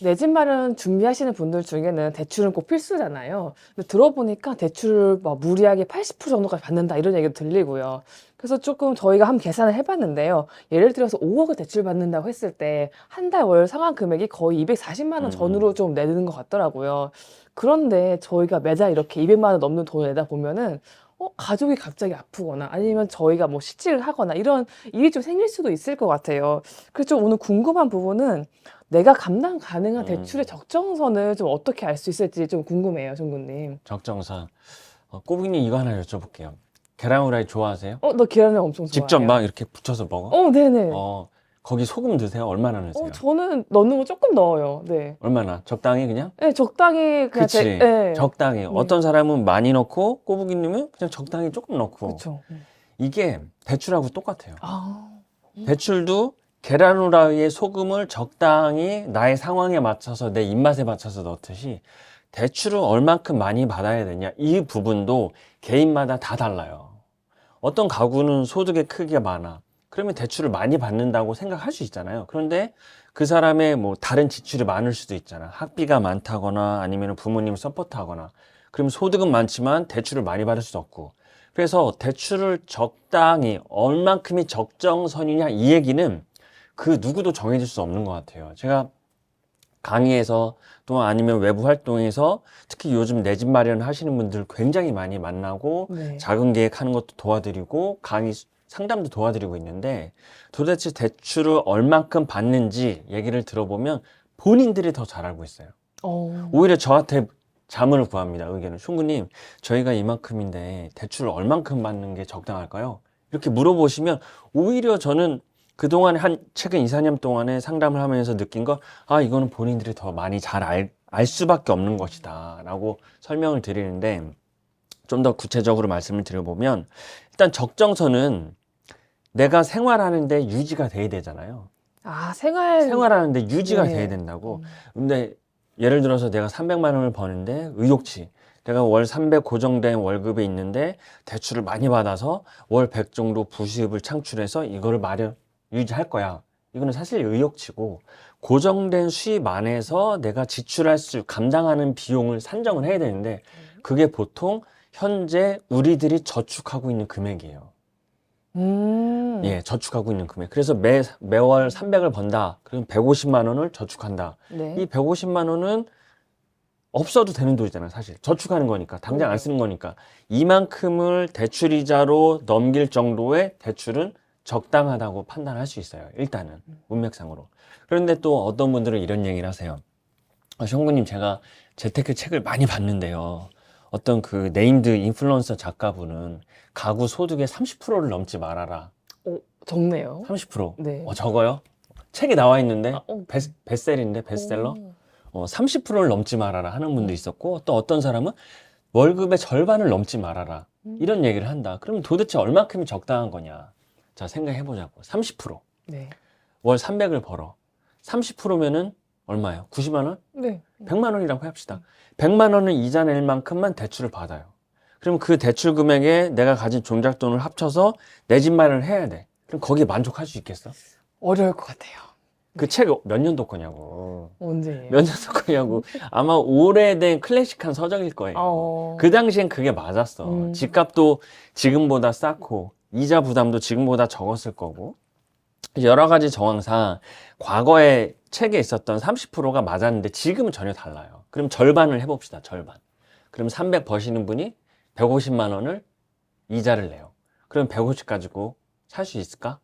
내 집 마련 준비하시는 분들 중에는 대출은 꼭 필수잖아요. 근데 들어보니까 대출을 막 무리하게 80% 정도까지 받는다 이런 얘기도 들리고요. 그래서 조금 저희가 한번 계산을 해봤는데요. 예를 들어서 5억을 대출 받는다고 했을 때 한 달 월 상환 금액이 거의 240만 원 음. 전후로 좀 내는 것 같더라고요. 그런데 저희가 매달 이렇게 200만 원 넘는 돈을 내다 보면은 어, 가족이 갑자기 아프거나 아니면 저희가 뭐 실직을 하거나 이런 일이 좀 생길 수도 있을 것 같아요. 그래서 좀 오늘 궁금한 부분은 내가 감당 가능한 음. 대출의 적정선을 좀 어떻게 알 수 있을지 좀 궁금해요, 정구님. 적정선. 어, 꼬부기님 이거 하나 여쭤볼게요. 계란 후라이 좋아하세요? 어, 너 계란을 엄청 좋아해요. 직접 막 이렇게 붙여서 먹어? 어, 네네. 어, 어, 거기 소금 드세요? 얼마나 넣으세요? 저는 넣는 거 조금 넣어요. 네. 얼마나? 적당히 그냥? 네, 적당히 그냥 그치. 제, 네. 적당히. 어떤 사람은 많이 넣고 꼬부기님은 그냥 적당히 조금 넣고. 음. 이게 대출하고 똑같아요. 아, 대출도 계란 후라이에 소금을 적당히 나의 상황에 맞춰서 내 입맛에 맞춰서 넣듯이 대출을 얼만큼 많이 받아야 되냐 이 부분도 개인마다 다 달라요. 어떤 가구는 소득의 크기가 많아. 그러면 대출을 많이 받는다고 생각할 수 있잖아요. 그런데 그 사람의 뭐 다른 지출이 많을 수도 있잖아. 학비가 많다거나 아니면 부모님을 서포트하거나. 그럼 소득은 많지만 대출을 많이 받을 수도 없고. 그래서 대출을 적당히 얼만큼이 적정선이냐 이 얘기는 그 누구도 정해질 수 없는 것 같아요. 제가 강의에서 또 아니면 외부 활동에서 특히 요즘 내 집 마련 하시는 분들 굉장히 많이 만나고 네. 자금 계획하는 것도 도와드리고 강의 수- 상담도 도와드리고 있는데 도대체 대출을 얼만큼 받는지 얘기를 들어보면 본인들이 더 잘 알고 있어요. 어, 오히려 저한테 자문을 구합니다. 의견을. 숑구님, 저희가 이만큼인데 대출을 얼만큼 받는 게 적당할까요? 이렇게 물어보시면 오히려 저는 그동안에 한 최근 2, 4년 동안에 상담을 하면서 느낀 거, 아, 이거는 본인들이 더 많이 잘 알, 알 수밖에 없는 것이다. 라고 설명을 드리는데 좀 더 구체적으로 말씀을 드려보면 일단 적정선은 내가 생활하는데 유지가 돼야 되잖아요. 아, 생활. 생활하는데 유지가 네. 돼야 된다고. 음. 근데 예를 들어서 내가 300만 원을 버는데 의욕치 내가 월 300 고정된 월급에 있는데 대출을 많이 받아서 월 100 정도 부수입을 창출해서 이거를 마련 유지할 거야. 이거는 사실 의욕치고 고정된 수입 안에서 내가 지출할 수 감당하는 비용을 산정을 해야 되는데 그게 보통 현재 우리들이 저축하고 있는 금액이에요. 음. 예, 저축하고 있는 금액. 그래서 매 매월 300을 번다. 그럼 150만 원을 저축한다. 네. 이 150만 원은 없어도 되는 돈이잖아요, 사실. 저축하는 거니까. 당장 안 쓰는 거니까. 이만큼을 대출이자로 넘길 정도의 대출은 적당하다고 판단할 수 있어요. 일단은. 문맥상으로. 그런데 또 어떤 분들은 이런 얘기를 하세요. 아, 형구님, 제가 재테크 책을 많이 봤는데요. 어떤 그 네임드 인플루언서 작가분은 가구 소득의 30%를 넘지 말아라. 어, 적네요. 30%. 네. 어, 적어요? 책에 나와 있는데 아, 어. 베스, 베스트셀인데 베스트셀러? 오. 어, 30%를 넘지 말아라 하는 분도 있었고 또 어떤 사람은 월급의 절반을 넘지 말아라 음. 이런 얘기를 한다. 그러면 도대체 얼마큼이 적당한 거냐? 자 생각해 보자고. 30%. 네. 월 300을 벌어. 30%면은 얼마예요? 90만 원? 네. 100만 원이라고 합시다. 100만 원은 이자 낼 만큼만 대출을 받아요. 그럼 그 대출 금액에 내가 가진 종잣돈을 합쳐서 내 집 마련을 해야 돼. 그럼 거기에 만족할 수 있겠어? 어려울 것 같아요. 그 책 몇 년도 거냐고. 언제예요? 몇 년도 거냐고. 아마 오래된 클래식한 서적일 거예요. 어. 그 당시엔 그게 맞았어. 음. 집값도 지금보다 쌓고 이자 부담도 지금보다 적었을 거고 여러 가지 정황상 과거에 책에 있었던 30%가 맞았는데 지금은 전혀 달라요. 그럼 절반을 해봅시다. 절반. 그럼 300 버시는 분이 150만 원을 이자를 내요. 그럼 150 가지고 살 수 있을까?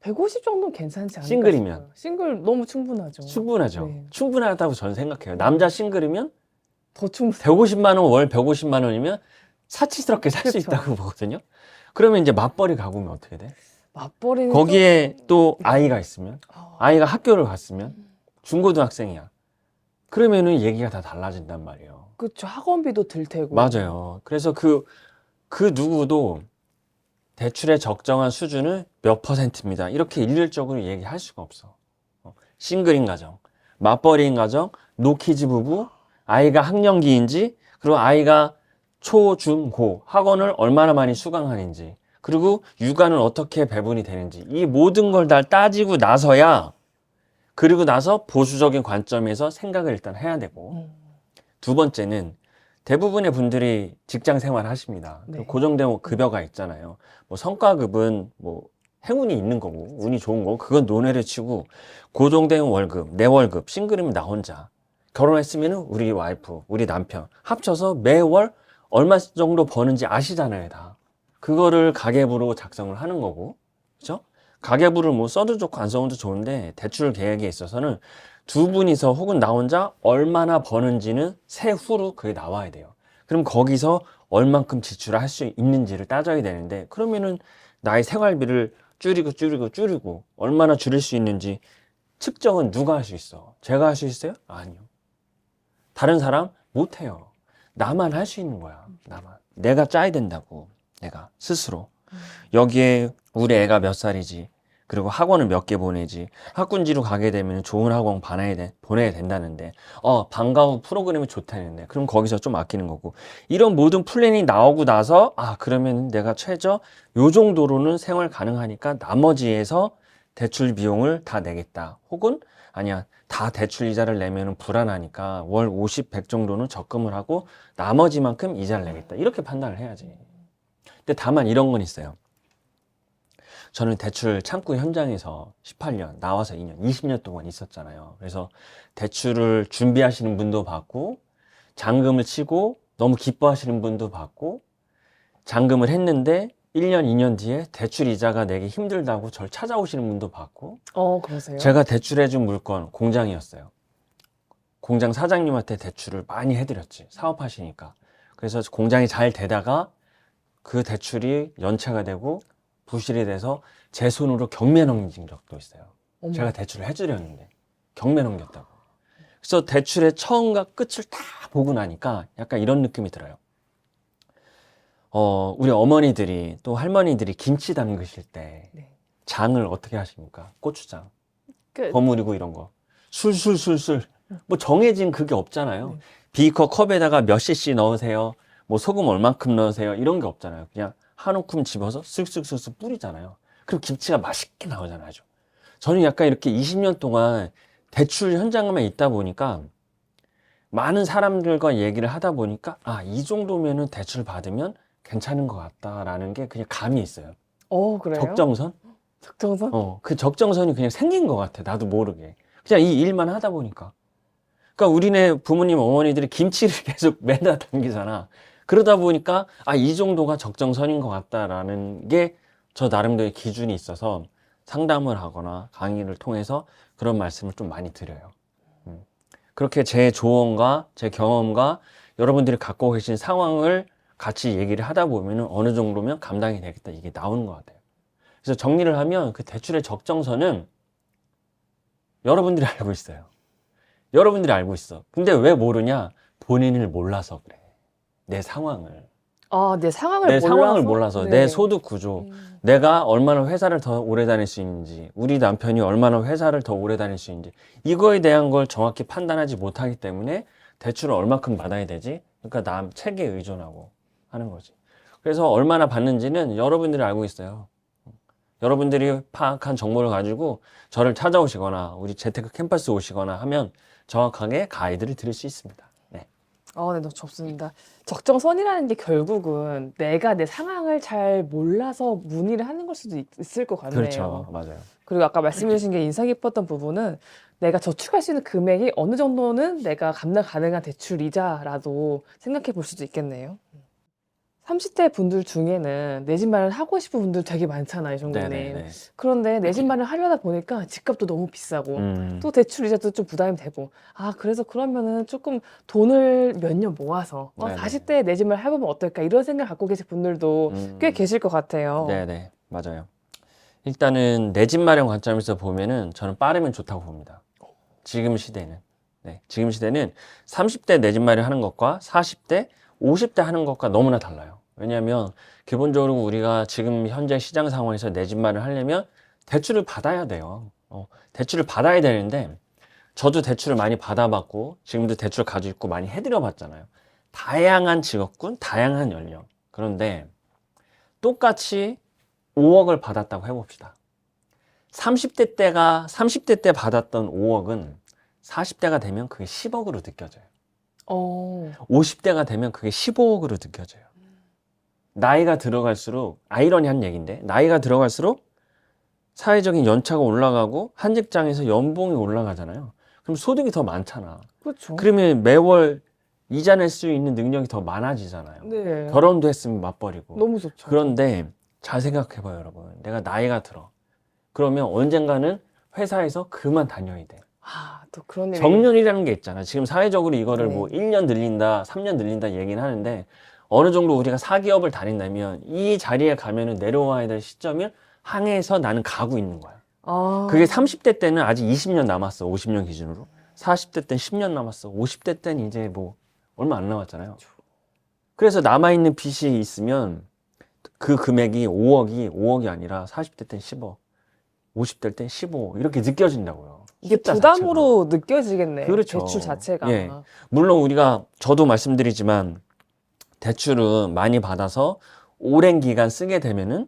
150 정도는 괜찮지 않을까? 싱글이면. 싶어요. 싱글 너무 충분하죠. 충분하죠. 네. 충분하다고 저는 생각해요. 남자 싱글이면 더 충분. 150만 원, 월 150만 원이면 사치스럽게 살 수 그쵸. 있다고 보거든요. 그러면 이제 맞벌이 가구면 어떻게 돼? 맞벌이는 거기에 좀- 또 아이가 있으면 아, 아이가 학교를 갔으면 중고등학생이야. 그러면은 얘기가 다 달라진단 말이에요. 그쵸 학원비도 들 테고. 맞아요. 그래서 그, 그 누구도 대출의 적정한 수준은 몇 퍼센트입니다. 이렇게 일률적으로 얘기할 수가 없어. 어, 싱글인 가정, 맞벌이인 가정, 노키즈 부부, 아이가 학령기인지, 그리고 아이가 초, 중, 고 학원을 얼마나 많이 수강하는지, 그리고 육아는 어떻게 배분이 되는지, 이 모든 걸 다 따지고 나서야 그리고 나서 보수적인 관점에서 생각을 일단 해야 되고 음. 두 번째는 대부분의 분들이 직장 생활 하십니다. 네. 고정된 급여가 있잖아요. 뭐 성과급은 뭐 행운이 있는 거고 운이 좋은 거고 그건 논외를 치고 고정된 월급, 내 월급, 싱글이면 나 혼자 결혼했으면 우리 와이프, 우리 남편 합쳐서 매월 얼마 정도 버는지 아시잖아요, 다. 그거를 가계부로 작성을 하는 거고, 그죠? 가계부를 뭐 써도 좋고 안 써도 좋은데 대출 계획에 있어서는 두 분이서 혹은 나 혼자 얼마나 버는지는 세후로 그게 나와야 돼요. 그럼 거기서 얼만큼 지출을 할 수 있는지를 따져야 되는데 그러면은 나의 생활비를 줄이고 줄이고 줄이고 얼마나 줄일 수 있는지 측정은 누가 할 수 있어? 제가 할 수 있어요? 아니요. 다른 사람 못 해요. 나만 할 수 있는 거야. 나만. 내가 짜야 된다고. 내가 스스로. 여기에 우리 애가 몇 살이지. 그리고 학원을 몇 개 보내지. 학군지로 가게 되면 좋은 학원 보내야, 돼, 보내야 된다는데. 어, 방과 후 프로그램이 좋다는데. 그럼 거기서 좀 아끼는 거고. 이런 모든 플랜이 나오고 나서, 아, 그러면 내가 최저 요 정도로는 생활 가능하니까 나머지에서 대출 비용을 다 내겠다. 혹은, 아니야, 다 대출 이자를 내면 불안하니까 월 50, 100 정도는 적금을 하고 나머지만큼 이자를 내겠다. 이렇게 판단을 해야지. 근데 다만 이런 건 있어요. 저는 대출 창구 현장에서 18년, 나와서 2년, 20년 동안 있었잖아요. 그래서 대출을 준비하시는 분도 봤고, 잔금을 치고 너무 기뻐하시는 분도 봤고, 잔금을 했는데 1년, 2년 뒤에 대출 이자가 내기 힘들다고 절 찾아오시는 분도 봤고, 어, 그러세요? 제가 대출해준 물건 공장이었어요. 공장 사장님한테 대출을 많이 해드렸지. 사업하시니까. 그래서 공장이 잘 되다가 그 대출이 연체가 되고 부실이 돼서 제 손으로 경매 넘긴 적도 있어요. 어머. 제가 대출을 해드렸는데 경매 넘겼다고. 그래서 대출의 처음과 끝을 다 보고 나니까 약간 이런 느낌이 들어요. 어, 우리 어머니들이 또 할머니들이 김치 담그실 때 네. 장을 어떻게 하십니까? 고추장. 끝. 버무리고 이런 거. 술술술술. 뭐 정해진 그게 없잖아요. 네. 비커 컵에다가 몇 cc 넣으세요. 뭐 소금 얼만큼 넣으세요. 이런 게 없잖아요. 그냥 한 움큼 집어서 쓱쓱쓱쓱 뿌리잖아요. 그럼 김치가 맛있게 나오잖아요. 저는 약간 이렇게 20년 동안 대출 현장에만 있다 보니까 많은 사람들과 얘기를 하다 보니까 아, 이 정도면은 대출 받으면 괜찮은 것 같다라는 게 그냥 감이 있어요. 어, 그래요? 적정선? 적정선? 어, 그 적정선이 그냥 생긴 것 같아. 나도 모르게. 그냥 이 일만 하다 보니까. 그러니까 우리네 부모님, 어머니들이 김치를 계속 매다 당기잖아. 그러다 보니까, 아, 이 정도가 적정선인 것 같다라는 게 저 나름대로의 기준이 있어서 상담을 하거나 강의를 통해서 그런 말씀을 좀 많이 드려요. 음. 그렇게 제 조언과 제 경험과 여러분들이 갖고 계신 상황을 같이 얘기를 하다 보면은 어느 정도면 감당이 되겠다. 이게 나오는 것 같아요. 그래서 정리를 하면 그 대출의 적정선은 여러분들이 알고 있어요. 여러분들이 알고 있어. 근데 왜 모르냐? 본인을 몰라서 그래. 내 상황을. 아, 내 상황을 내 몰라서. 상황을 몰라서. 네. 내 소득 구조. 음. 내가 얼마나 회사를 더 오래 다닐 수 있는지, 우리 남편이 얼마나 회사를 더 오래 다닐 수 있는지, 이거에 대한 걸 정확히 판단하지 못하기 때문에 대출을 얼마큼 받아야 되지? 그러니까 남 책에 의존하고 하는 거지. 그래서 얼마나 받는지는 여러분들이 알고 있어요. 여러분들이 파악한 정보를 가지고 저를 찾아오시거나 우리 재테크 캠퍼스 오시거나 하면 정확하게 가이드를 드릴 수 있습니다. 네. 어, 네, 너무 좋습니다. 적정선이라는 게 결국은 내가 내 상황을 잘 몰라서 문의를 하는 걸 수도 있, 을것 같네요. 그렇죠. 맞아요. 그리고 아까 말씀해 주신 게 인상 깊었던 부분은 내가 저축할 수 있는 금액이 어느 정도는 내가 감당 가능한 대출 이자라도 생각해 볼 수도 있겠네요. 30대 분들 중에는 내 집 마련 하고 싶은 분들 되게 많잖아요. 네네네. 그런데 내 집 마련 하려다 보니까 집값도 너무 비싸고 음, 또 대출 이자도 좀 부담이 되고 아 그래서 그러면은 조금 돈을 몇 년 모아서 어, 네네. 40대에 내 집을 해보면 어떨까 이런 생각 갖고 계신 분들도 음. 꽤 계실 것 같아요. 네네. 맞아요. 일단은 내 집 마련 관점에서 보면은 저는 빠르면 좋다고 봅니다. 지금 시대는. 네. 지금 시대는 30대 내 집 마련 하는 것과 40대, 50대 하는 것과 너무나 달라요. 왜냐하면 기본적으로 우리가 지금 현재 시장 상황에서 내 집 마련 하려면 대출을 받아야 돼요. 어, 대출을 받아야 되는데 저도 대출을 많이 받아봤고 지금도 대출 가지고 있고 많이 해드려 봤잖아요. 다양한 직업군, 다양한 연령. 그런데 똑같이 5억을 받았다고 해봅시다. 30대 때가 30대 때 받았던 5억은 40대가 되면 그게 10억으로 느껴져요. 어. 50대가 되면 그게 15억으로 느껴져요. 나이가 들어갈수록 아이러니한 얘기인데 나이가 들어갈수록 사회적인 연차가 올라가고 한 직장에서 연봉이 올라가잖아요. 그럼 소득이 더 많잖아. 그렇죠. 그러면 매월 이자 낼 수 있는 능력이 더 많아지잖아요. 네. 결혼도 했으면 맞벌이고. 너무 좋죠. 그런데 잘 생각해봐요, 여러분. 내가 나이가 들어. 그러면 언젠가는 회사에서 그만 다녀야 돼. 아, 또 그런 일이 정년이라는 게 있잖아. 지금 사회적으로 이거를 네. 뭐 1년 늘린다, 3년 늘린다 얘기는 하는데 어느 정도 우리가 사기업을 다닌다면 이 자리에 가면은 내려와야 될 시점을 향해서 나는 가고 있는 거야. 아. 그게 30대 때는 아직 20년 남았어. 50년 기준으로. 40대 때는 10년 남았어. 50대 때는 이제 뭐 얼마 안 남았잖아요. 그래서 남아있는 빚이 있으면 그 금액이 5억이 5억이 아니라 40대 때는 10억, 50대 때는 15억 이렇게 느껴진다고요. 이게 숫자 부담으로 느껴지겠네. 그렇죠. 대출 자체가. 예. 물론 우리가 저도 말씀드리지만 대출은 많이 받아서 오랜 기간 쓰게 되면은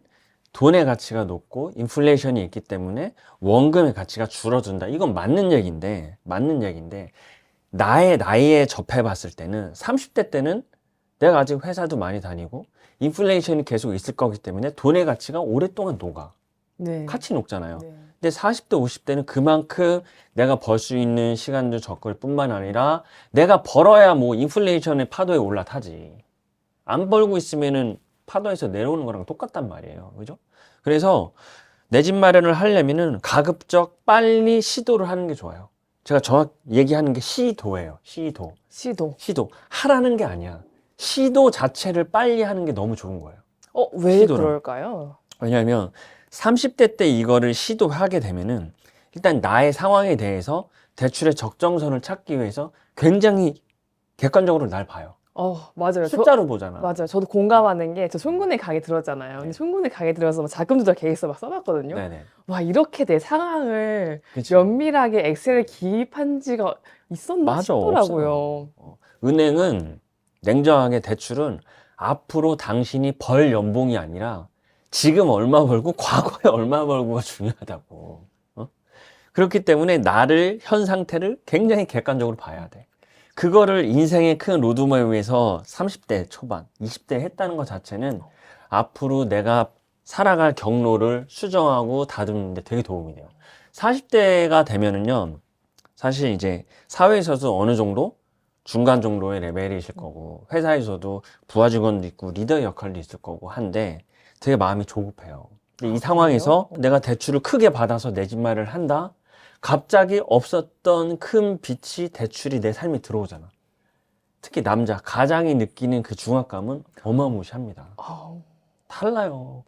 돈의 가치가 높고 인플레이션이 있기 때문에 원금의 가치가 줄어든다. 이건 맞는 얘기인데 맞는 얘기인데 나의 나이에 접해 봤을 때는 30대 때는 내가 아직 회사도 많이 다니고 인플레이션이 계속 있을 거기 때문에 돈의 가치가 오랫동안 녹아. 네. 같이 녹잖아요. 네. 근데 40대, 50대는 그만큼 내가 벌 수 있는 시간도 적을 뿐만 아니라 내가 벌어야 뭐 인플레이션의 파도에 올라타지. 안 벌고 있으면은 파도에서 내려오는 거랑 똑같단 말이에요. 그죠? 그래서 내 집 마련을 하려면은 가급적 빨리 시도를 하는 게 좋아요. 제가 정확 얘기하는 게 시도예요. 시도. 시도. 시도. 하라는 게 아니야. 시도 자체를 빨리 하는 게 너무 좋은 거예요. 어, 왜 시도를. 그럴까요? 왜냐하면 30대 때 이거를 시도하게 되면은 일단 나의 상황에 대해서 대출의 적정선을 찾기 위해서 굉장히 객관적으로 날 봐요. 어, 맞아요. 저, 숫자로 보잖아. 맞아요. 저도 공감하는 게저 송군에 강의 들었잖아요. 근데 네. 송군에 강의 들어서 막 자금 조달 계획서 막 써봤거든요. 네네. 와, 이렇게 내 상황을 그치. 면밀하게 엑셀에 기입한 지가 있었나 맞아, 싶더라고요. 어, 은행은 냉정하게 대출은 앞으로 당신이 벌 연봉이 아니라 지금 얼마 벌고 과거에 얼마 벌고가 중요하다고. 어? 그렇기 때문에 나를 현 상태를 굉장히 객관적으로 봐야 돼. 그거를 인생의 큰 로드맵에서 30대 초반, 20대 했다는 것 자체는 앞으로 내가 살아갈 경로를 수정하고 다듬는데 되게 도움이 돼요. 40대가 되면은요, 사실 이제 사회에서도 어느 정도 중간 정도의 레벨이실 거고, 회사에서도 부하 직원도 있고, 리더 역할도 있을 거고 한데, 되게 마음이 조급해요. 근데 이 아, 상황에서? 내가 대출을 크게 받아서 내 집 마련을 한다? 갑자기 없었던 큰 빚이 대출이 내 삶에 들어오잖아. 특히 남자, 가장이 느끼는 그 중압감은 어마무시합니다. 아, 달라요.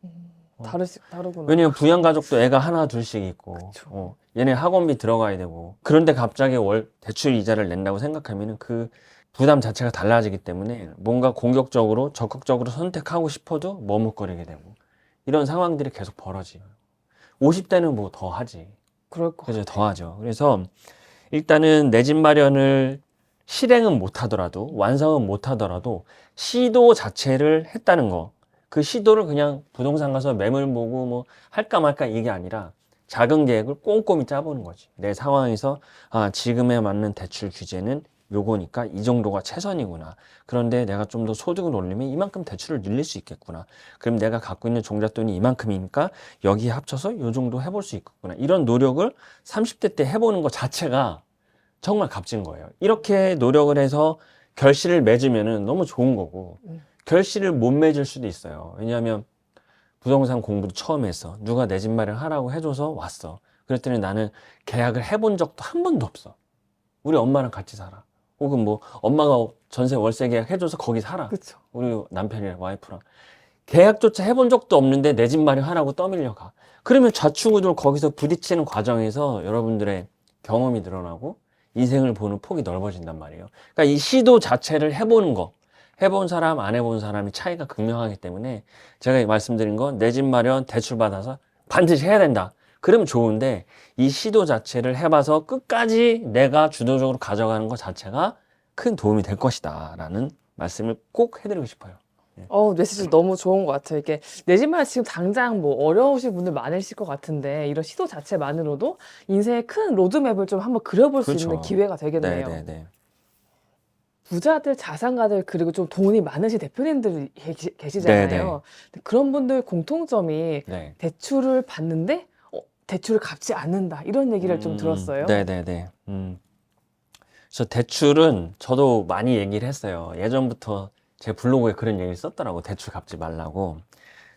다르시, 다르구나. 왜냐면 부양 가족도 애가 하나 둘씩 있고, 그쵸. 어, 얘네 학원비 들어가야 되고, 그런데 갑자기 월 대출 이자를 낸다고 생각하면은 그 부담 자체가 달라지기 때문에 뭔가 공격적으로 적극적으로 선택하고 싶어도 머뭇거리게 되고, 이런 상황들이 계속 벌어져요. 50대는 뭐 더 하지. 그럴 거. 그죠, 더 하죠. 그래서 일단은 내 집 마련을 실행은 못 하더라도, 완성은 못 하더라도, 시도 자체를 했다는 거. 그 시도를 그냥 부동산 가서 매물 보고 뭐 할까 말까 이게 아니라 작은 계획을 꼼꼼히 짜보는 거지. 내 상황에서, 아, 지금에 맞는 대출 규제는 요거니까 이 정도가 최선이구나. 그런데 내가 좀 더 소득을 올리면 이만큼 대출을 늘릴 수 있겠구나. 그럼 내가 갖고 있는 종잣돈이 이만큼이니까 여기에 합쳐서 요 정도 해볼 수 있겠구나. 이런 노력을 30대 때 해보는 것 자체가 정말 값진 거예요. 이렇게 노력을 해서 결실을 맺으면은 너무 좋은 거고, 음. 결실을 못 맺을 수도 있어요. 왜냐하면 부동산 공부도 처음 했어. 누가 내 집 마련 하라고 해줘서 왔어. 그랬더니 나는 계약을 해본 적도 한 번도 없어. 우리 엄마랑 같이 살아. 혹은 뭐 엄마가 전세 월세 계약 해줘서 거기 살아. 그쵸. 우리 남편이랑 와이프랑 계약조차 해본 적도 없는데 내 집 마련하라고 떠밀려 가. 그러면 좌충우돌 거기서 부딪히는 과정에서 여러분들의 경험이 늘어나고 인생을 보는 폭이 넓어진단 말이에요. 그러니까 이 시도 자체를 해보는 거, 해본 사람, 안 해본 사람이 차이가 극명하기 때문에 제가 말씀드린 건 내 집 마련 대출 받아서 반드시 해야 된다. 그러면 좋은데 이 시도 자체를 해봐서 끝까지 내가 주도적으로 가져가는 것 자체가 큰 도움이 될 것이다. 라는 말씀을 꼭 해드리고 싶어요. 어, 메시지 너무 좋은 것 같아요. 이게 내 집만 지금 당장 뭐 어려우신 분들 많으실 것 같은데 이런 시도 자체만으로도 인생의 큰 로드맵을 좀 한번 그려볼 수 있는 그렇죠. 기회가 되겠네요. 네 네 네. 부자들, 자산가들 그리고 좀 돈이 많으신 대표님들이 계시, 계시잖아요. 네네. 근데 그런 분들 공통점이 네. 대출을 받는데 어, 대출을 갚지 않는다 이런 얘기를 좀 음, 들었어요. 네네네. 음. 그래서 대출은 저도 많이 얘기를 했어요. 예전부터 제 블로그에 그런 얘기를 썼더라고. 대출 갚지 말라고.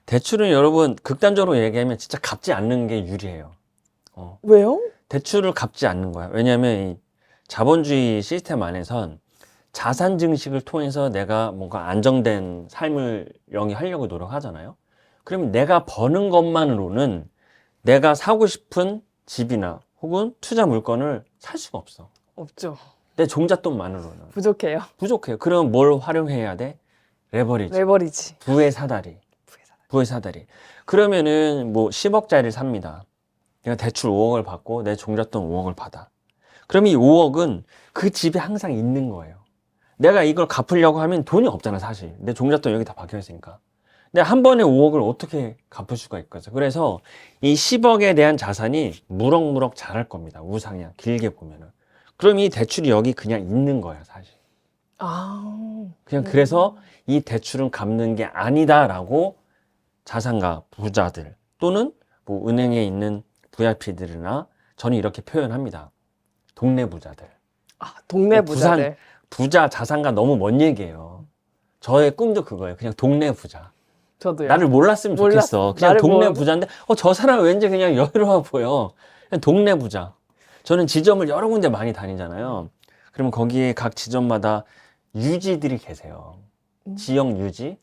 대출은 여러분 극단적으로 얘기하면 진짜 갚지 않는 게 유리해요. 어. 왜요? 대출을 갚지 않는 거야. 왜냐하면 이 자본주의 시스템 안에선 자산 증식을 통해서 내가 뭔가 안정된 삶을 영위하려고 노력하잖아요. 그러면 내가 버는 것만으로는 내가 사고 싶은 집이나 혹은 투자 물건을 살 수가 없어. 없죠. 내 종잣돈만으로는 부족해요. 부족해요. 그럼 뭘 활용해야 돼? 레버리지, 레버리지. 부의 사다리, 부의 사다리. 그러면은 뭐 10억짜리를 삽니다. 내가 대출 5억을 받고 내 종잣돈 5억을 받아. 그럼 이 5억은 그 집에 항상 있는 거예요. 내가 이걸 갚으려고 하면 돈이 없잖아, 사실. 내 종잣돈 여기 다 박혀 있으니까. 근데 한 번에 5억을 어떻게 갚을 수가 있겠어. 그래서 이 10억에 대한 자산이 무럭무럭 자랄 겁니다. 우상향, 길게 보면은. 그럼 이 대출이 여기 그냥 있는 거야, 사실. 아, 그냥 그래서 이 대출은 갚는 게 아니다라고 자산가 부자들 또는 뭐 은행에 있는 VIP들이나 저는 이렇게 표현합니다. 동네 부자들. 아, 동네 부산- 부자들. 부자 자산가 너무 먼 얘기예요. 저의 꿈도 그거예요. 그냥 동네 부자. 저도요. 나를 몰랐으면 몰랐- 좋겠어. 그냥 나를 동네 모르고- 부자인데, 어, 저 사람 왠지 그냥 여유로워 보여. 그냥 동네 부자. 저는 지점을 여러 군데 많이 다니잖아요. 그러면 거기에 각 지점마다 유지들이 계세요. 음. 지역 유지.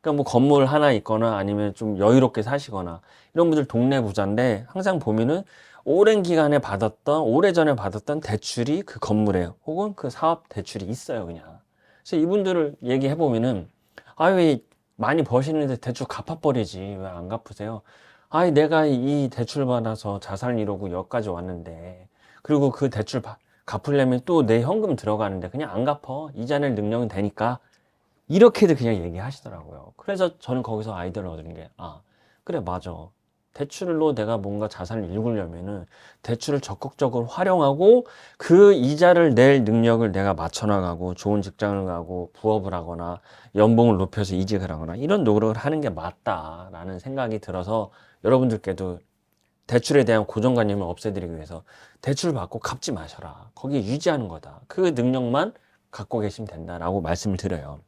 그러니까 뭐 건물 하나 있거나 아니면 좀 여유롭게 사시거나 이런 분들 동네 부자인데 항상 보면은 오랜 기간에 받았던, 오래전에 받았던 대출이 그 건물에 혹은 그 사업 대출이 있어요, 그냥. 그래서 이분들을 얘기해 보면은 아유, 왜 많이 버시는데 대출 갚아버리지. 왜 안 갚으세요? 아이, 내가 이 대출 받아서 자산을 이루고 여기까지 왔는데, 그리고 그 대출 바- 갚으려면 또 내 현금 들어가는데 그냥 안 갚어. 이자 낼 능력은 되니까. 이렇게도 그냥 얘기하시더라고요. 그래서 저는 거기서 아이디어를 얻은 게, 아, 그래, 맞아. 대출로 내가 뭔가 자산을 일구려면은 대출을 적극적으로 활용하고 그 이자를 낼 능력을 내가 맞춰나가고 좋은 직장을 가고 부업을 하거나 연봉을 높여서 이직을 하거나 이런 노력을 하는 게 맞다라는 생각이 들어서 여러분들께도 대출에 대한 고정관념을 없애드리기 위해서 대출 받고 갚지 마셔라. 거기에 유지하는 거다. 그 능력만 갖고 계시면 된다라고 말씀을 드려요.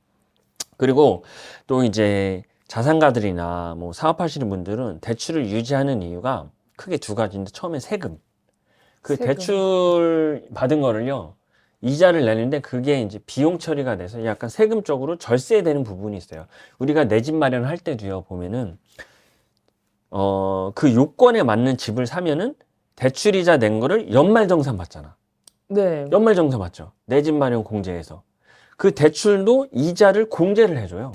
그리고 또 이제 자산가들이나 뭐 사업하시는 분들은 대출을 유지하는 이유가 크게 두 가지인데 처음에 세금. 그 세금. 대출 받은 거를요. 이자를 내는데 그게 이제 비용 처리가 돼서 약간 세금적으로 절세되는 부분이 있어요. 우리가 내 집 마련할 때도요, 보면은, 어, 그 요건에 맞는 집을 사면은 대출 이자 낸 거를 연말 정산 받잖아. 네. 연말 정산 받죠. 내 집 마련 공제에서. 그 대출도 이자를 공제를 해 줘요.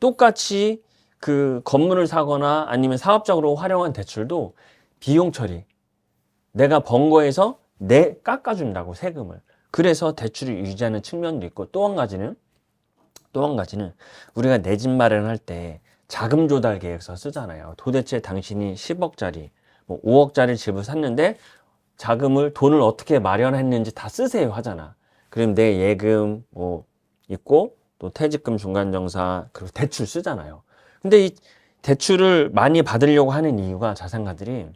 똑같이 그 건물을 사거나 아니면 사업적으로 활용한 대출도 비용 처리. 내가 번 거에서 내 깎아준다고 세금을. 그래서 대출을 유지하는 측면도 있고 또 한 가지는 또 한 가지는 우리가 내 집 마련할 때 자금 조달 계획서 쓰잖아요. 도대체 당신이 10억짜리, 뭐 5억짜리 집을 샀는데 자금을 돈을 어떻게 마련했는지 다 쓰세요 하잖아. 그럼 내 예금 뭐 있고 또 퇴직금 중간정사 그리고 대출 쓰잖아요. 근데 이 대출을 많이 받으려고 하는 이유가 자산가들이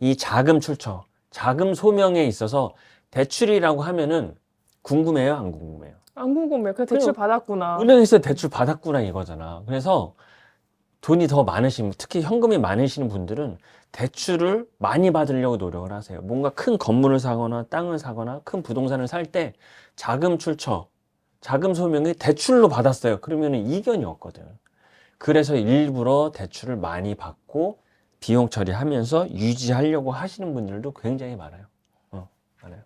이 자금 출처, 자금 소명에 있어서 대출이라고 하면은 궁금해요, 안 궁금해요? 안 궁금해요. 그냥 대출 그냥 받았구나. 은행에서 대출 받았구나 이거잖아. 그래서 돈이 더 많으신, 특히 현금이 많으시는 분들은 대출을 많이 받으려고 노력을 하세요. 뭔가 큰 건물을 사거나 땅을 사거나 큰 부동산을 살 때 자금 출처, 자금 소명이 대출로 받았어요. 그러면 이견이 없거든. 그래서 일부러 대출을 많이 받고 비용 처리하면서 유지하려고 하시는 분들도 굉장히 많아요. 어, 많아요.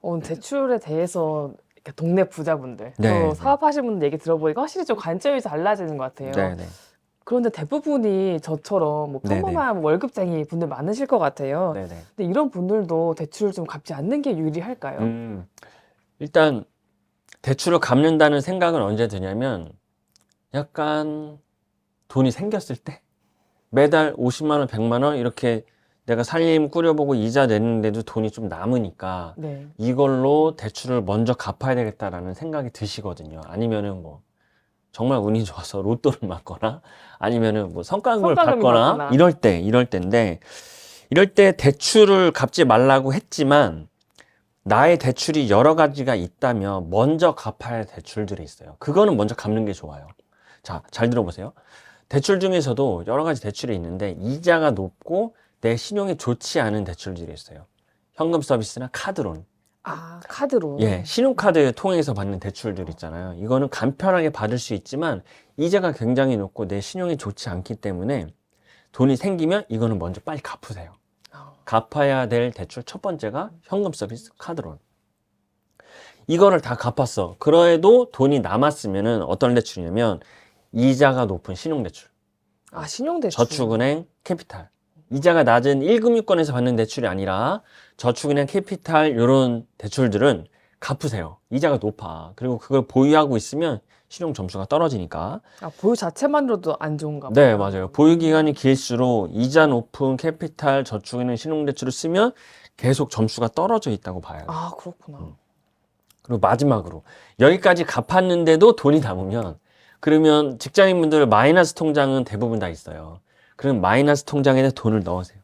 어, 대출에 대해서 이렇게 동네 부자분들, 네, 또 네. 사업하시는 분들 얘기 들어보니까 확실히 좀 관점이 달라지는 것 같아요. 네, 네. 그런데 대부분이 저처럼 뭐 네, 네. 평범한 월급쟁이 분들 많으실 것 같아요. 네, 네. 근데 이런 분들도 대출을 좀 갚지 않는 게 유리할까요? 음, 일단 대출을 갚는다는 생각은 언제 드냐면 약간 돈이 생겼을 때 매달 50만 원, 100만 원 이렇게 내가 살림 꾸려보고 이자 내는데도 돈이 좀 남으니까 네. 이걸로 대출을 먼저 갚아야 되겠다라는 생각이 드시거든요. 아니면은 뭐 정말 운이 좋아서 로또를 맞거나 아니면은 뭐 성과금을 받거나 받거나. 이럴 때 이럴 때인데 이럴 때 대출을 갚지 말라고 했지만 나의 대출이 여러 가지가 있다면 먼저 갚아야 할 대출들이 있어요. 그거는 먼저 갚는 게 좋아요. 자, 잘 들어보세요. 대출 중에서도 여러 가지 대출이 있는데 이자가 높고 내 신용이 좋지 않은 대출들이 있어요. 현금 서비스나 카드론. 아, 카드로. 예, 신용카드 통해서 받는 대출들 있잖아요. 이거는 간편하게 받을 수 있지만 이자가 굉장히 높고 내 신용이 좋지 않기 때문에 돈이 생기면 이거는 먼저 빨리 갚으세요. 아, 갚아야 될 대출 첫 번째가 현금 서비스 카드론. 이거를 다 갚았어. 그래도 돈이 남았으면은 어떤 대출이냐면 이자가 높은 신용대출, 아, 신용대출. 저축은행, 캐피탈. 이자가 낮은 1금융권에서 받는 대출이 아니라 저축은행, 캐피탈 이런 대출들은 갚으세요. 이자가 높아. 그리고 그걸 보유하고 있으면 신용 점수가 떨어지니까. 아, 보유 자체만으로도 안 좋은가 봐요. 네, 맞아요. 보유 기간이 길수록 이자 높은 캐피탈 저축은행 신용 대출을 쓰면 계속 점수가 떨어져 있다고 봐요. 아, 그렇구나. 음. 그리고 마지막으로 여기까지 갚았는데도 돈이 남으면 그러면 직장인분들 마이너스 통장은 대부분 다 있어요. 그럼 마이너스 통장에 돈을 넣으세요.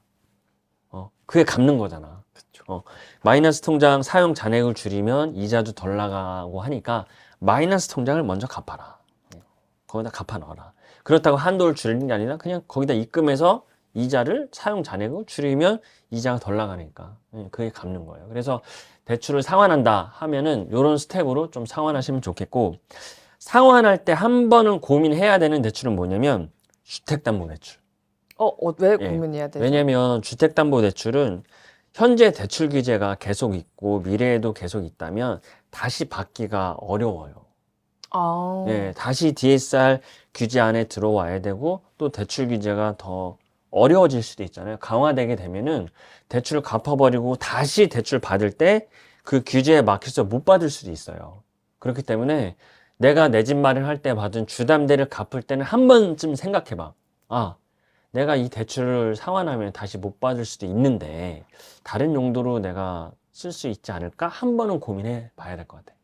어, 그게 갚는 거잖아. 어, 마이너스 통장 사용 잔액을 줄이면 이자도 덜 나가고 하니까 마이너스 통장을 먼저 갚아라. 어, 거기다 갚아 넣어라. 그렇다고 한도를 줄이는 게 아니라 그냥 거기다 입금해서 이자를 사용 잔액을 줄이면 이자가 덜 나가니까 예, 그게 갚는 거예요. 그래서 대출을 상환한다 하면은 이런 스텝으로 좀 상환하시면 좋겠고 상환할 때 한 번은 고민해야 되는 대출은 뭐냐면 주택담보대출. 어, 어, 왜 예. 고민해야 되죠? 왜냐면 주택담보대출은 현재 대출 규제가 계속 있고 미래에도 계속 있다면 다시 받기가 어려워요. 아, 예, 다시 DSR 규제 안에 들어와야 되고 또 대출 규제가 더 어려워질 수도 있잖아요. 강화되게 되면은 대출을 갚아버리고 다시 대출 받을 때 그 규제에 막혀서 못 받을 수도 있어요. 그렇기 때문에 내가 내 집 마련할 때 받은 주담대를 갚을 때는 한 번쯤 생각해봐. 아, 내가 이 대출을 상환하면 다시 못 받을 수도 있는데 다른 용도로 내가 쓸 수 있지 않을까? 한 번은 고민해 봐야 될 것 같아.